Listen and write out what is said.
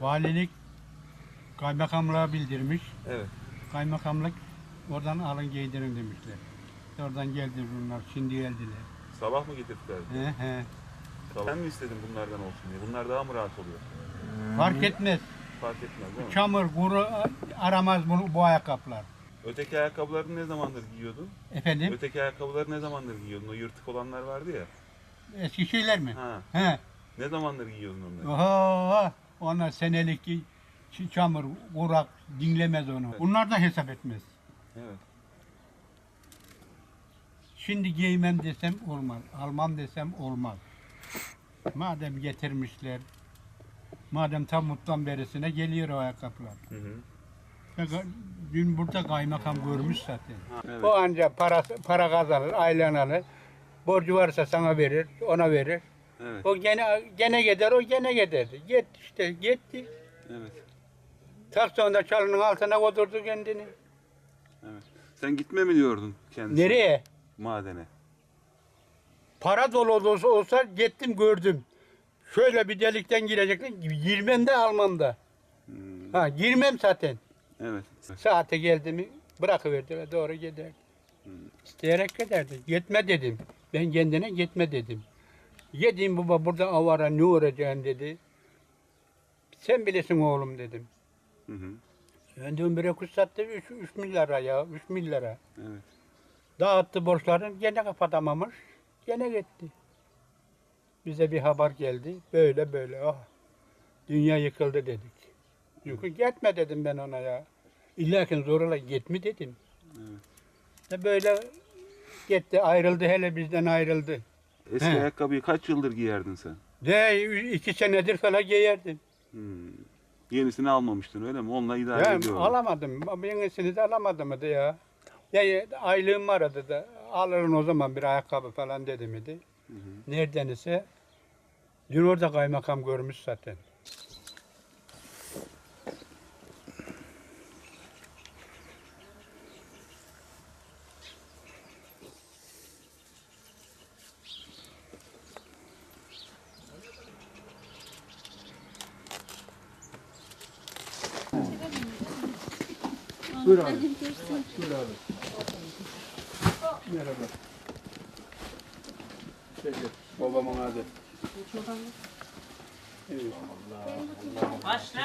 Valilik kaymakamlığa bildirmiş. Evet. Kaymakamlık oradan alın giydirin demişler. Oradan geldi bunlar. Şimdi geldiler. Sabah mı getirdiler? He he. Sabah. Sen mi istedin bunlardan olsun diye? Bunlar daha mı rahat oluyor? Fark etmez. Fark etmez değil mi? Çamur, kuru aramaz bunu, bu ayakkabılar. Öteki ayakkabıları ne zamandır giyiyordun? Efendim? Öteki ayakkabıları ne zamandır giyiyordun? O yırtık olanlar vardı ya. Eski şeyler mi? Ha. He. Ne zamandır giyiyordun onları? Oho, onlar senelik çamur, kurak dinlemez onu. Evet. Bunlar da hesap etmez. Evet. Şimdi giymem desem olmaz, almam desem olmaz. Madem getirmişler, madem tam mutlan berisine geliyor o ayakkabılar. Hı hı. Dün burada kaymakam görmüş zaten. Evet. O ancak para, para kazanır, aylığını alır. Borcu varsa sana verir, ona verir. Evet. O gene gene gider, o gene giderdi. Git işte, gitti. Evet. Tak sonra çalının altına oturdu kendini. Evet. Sen gitme mi diyordun kendisine? Nereye? Madene. Para dolu olsa, olsa gittim gördüm. Şöyle bir delikten girecektim. Girmem de almam da. Hmm. Ha girmem zaten. Evet. Saate geldi mi bırakıverdi ve doğru giderdi. İsteyerek giderdi. Gitme dedim. Ben kendine gitme dedim. Yediğim baba burada avara ne uğrayacaksın dedi. Sen bilirsin oğlum dedim. Hı hı. De bir kuş sattı 3, 3 milyara ya 3 milyara. Evet. Dağıttı borçlarını gene kapatamamış. Gene gitti. Bize bir haber geldi. Böyle böyle ah. Dünya yıkıldı dedik. Çünkü gitme dedim ben ona ya. İllakin zorla gitme dedim. Evet. De böyle gitti ayrıldı hele bizden ayrıldı. Eski He. ayakkabıyı kaç yıldır giyerdin sen? De iki senedir falan giyerdim. Hmm. Yenisini almamıştın öyle mi? Onunla idare Ya ediyordun. alamadım. Yenisini de alamadım ya. Ya ya, aylığım vardı da alırım o zaman bir ayakkabı falan dedim idi. Hı hı. Nereden ise dün orada kaymakam görmüş zaten. Buyur abi. Buyur abi. Merhaba. Peki, babamın adı. Evet. Başla.